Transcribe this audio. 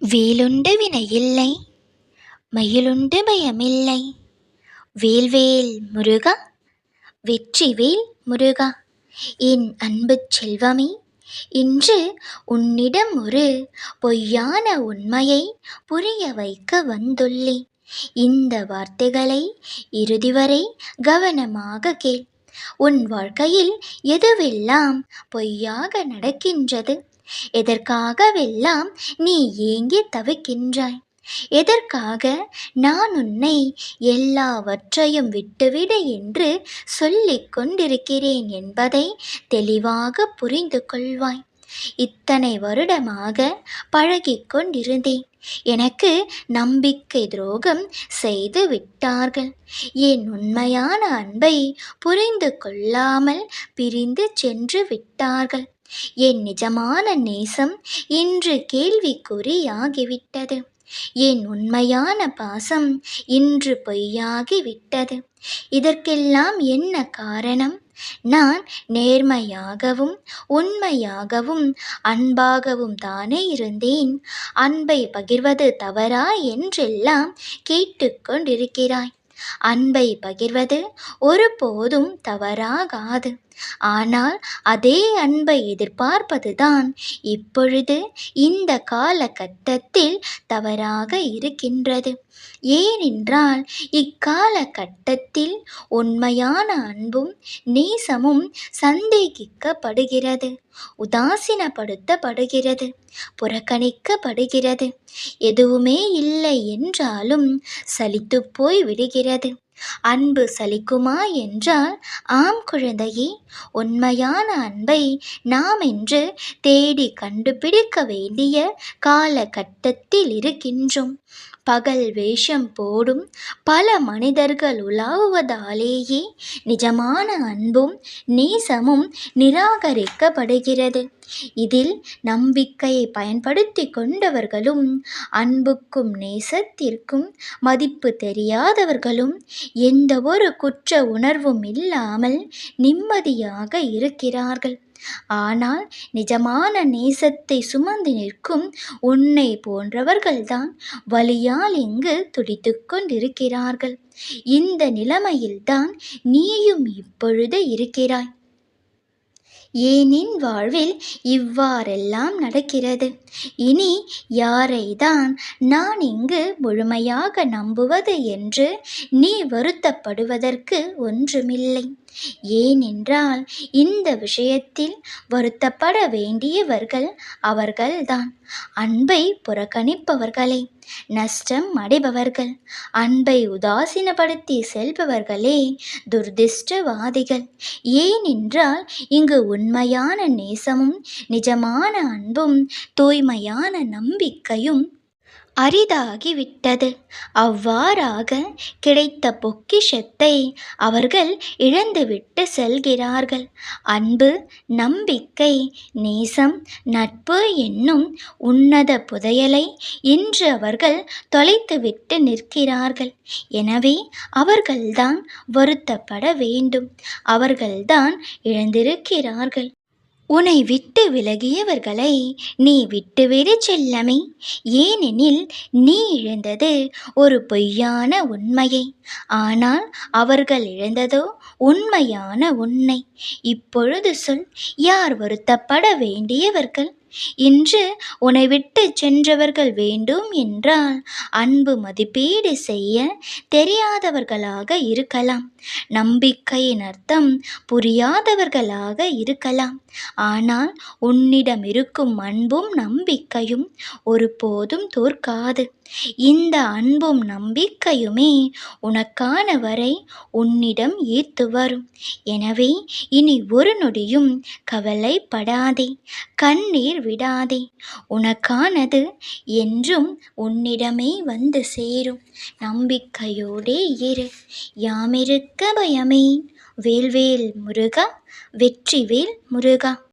வேலுண்டு வினையில்லை மயிலுண்டு பயமில்லை. வேல்வேல் முருகா வெற்றிவேல் முருகா. என் அன்புச் செல்வமே இன்று உன்னிடம் ஒரு பொய்யான உண்மையை புரிய வைக்க வந்துள்ளேன். இந்த வார்த்தைகளை இறுதி வரை கவனமாக கேள். உன் வாழ்க்கையில் எதுவெல்லாம் பொய்யாக நடக்கின்றது? எதற்காகவெல்லாம் நீ ஏங்கி தவிக்கின்றாய்? எதற்காக நான் உன்னை எல்லாவற்றையும் விட்டுவிடு என்று சொல்லிக் கொண்டிருக்கிறேன் என்பதை தெளிவாக புரிந்து கொள்வாய். இத்தனை வருடமாக பழகிக் கொண்டிருந்தேன். எனக்கு நம்பிக்கை துரோகம் செய்து விட்டார்கள். என் உண்மையான அன்பை புரிந்து கொள்ளாமல் பிரிந்து சென்று விட்டார்கள். என் நிஜமான நேசம் இன்று கேள்விக்குறியாகிவிட்டது. என் உண்மையான பாசம் இன்று பொய்யாகிவிட்டது. இதற்கெல்லாம் என்ன காரணம்? நான் நேர்மையாகவும் உண்மையாகவும் அன்பாகவும் தானே இருந்தேன். அன்பை பகிர்வது தவறா என்றெல்லாம் கேட்டுக்கொண்டிருக்கிறாய் அன்பை பகிர்வது ஒருபோதும் தவறாகாது. ஆனால் அதே அன்பை எதிர்பார்ப்பதுதான் இப்பொழுது இந்த காலகட்டத்தில் தவறாக இருக்கின்றது. ஏனென்றால் இக்காலகட்டத்தில் உண்மையான அன்பும் நேசமும் சந்தேகிக்கப்படுகிறது உதாசீனப்படுத்தப்படுகிறது புறக்கணிக்கப்படுகிறது. எதுவுமே இல்லை என்றாலும் சலித்து போய் விடுகிறது அன்பு சலிக்குமா என்றால் ஆம் குழந்தையே உண்மையான அன்பை நாம் என்று தேடி கண்டுபிடிக்க வேண்டிய காலகட்டத்தில் இருக்கின்றோம். பகல் வேஷம் போடும் பல மனிதர்கள் உலாவுவதாலேயே நிஜமான அன்பும் நேசமும் நிராகரிக்கப்படுகிறது. இதில் நம்பிக்கையை பயன்படுத்தி கொண்டவர்களும் அன்புக்கும் நேசத்திற்கும் மதிப்பு தெரியாதவர்களும் எந்த ஒரு குற்ற உணர்வும் இல்லாமல் நிம்மதியாக இருக்கிறார்கள். ஆனால் நிஜமான நேசத்தை சுமந்து நிற்கும் உன்னை போன்றவர்கள்தான் வலியால் இங்கு துடித்து கொண்டிருக்கிறார்கள். இந்த நிலைமையில்தான் நீயும் இப்பொழுது இருக்கிறாய். ஏனின் வாழ்வில் இவ்வாறெல்லாம் நடக்கிறது. இனி யாரை தான் நான் இங்கு முழுமையாக நம்புவது என்று நீ வருத்தப்படுவதற்கு ஒன்றுமில்லை. ஏனென்றால் இந்த விஷயத்தில் வருத்தப்பட வேண்டியவர்கள் அவர்கள்தான். அன்பை புறக்கணிப்பவர்களே நஷ்டம் அடைபவர்கள் அன்பை உதாசீனப்படுத்தி செல்பவர்களே துர்திஷ்டவாதிகள். ஏனென்றால் இங்கு உண்மையான நேசமும் நிஜமான அன்பும் தூய்மையான நம்பிக்கையும் அரிதாகிவிட்டது. அவ்வாறாக கிடைத்த பொக்கிஷத்தை அவர்கள் இழந்துவிட்டு செல்கிறார்கள். அன்பு நம்பிக்கை நேசம் நட்பு என்னும் உன்னத புதையலை இன்று அவர்கள் தொலைத்துவிட்டு நிற்கிறார்கள். எனவே அவர்கள்தான் வருத்தப்பட வேண்டும். அவர்கள்தான் இழந்திருக்கிறார்கள். உன்னை விட்டு விலகியவர்களை நீ விட்டுவிடு செல்லமே. ஏனெனில் நீ இழந்தது ஒரு பொய்யான உண்மையை. ஆனால் அவர்கள் இழந்ததோ உண்மையான உன்னை. இப்பொழுது சொல் யார் வருத்தப்பட வேண்டியவர்கள்? இன்று உன்னை விட்டு சென்றவர்கள் வேண்டும் என்றால் அன்பு மதிப்பீடு செய்ய தெரியாதவர்களாக இருக்கலாம். நம்பிக்கையின் அர்த்தம் புரியாதவர்களாக இருக்கலாம். ஆனால் உன்னிடம் இருக்கும் அன்பும் நம்பிக்கையும் ஒருபோதும் தோற்காது. இந்த அன்பும் நம்பிக்கையுமே உனக்கான வரை உன்னிடம் ஈர்த்து வரும். எனவே இனி ஒரு நொடியும் கவலைப்படாதே. கண்ணீர் விடாதே. உனக்கானது என்றும் உன்னிடமே வந்து சேரும். நம்பிக்கையோடே இரு. யாமிருக்க பயமே. வேல்வேல் முருகா வெற்றிவேல் முருகா.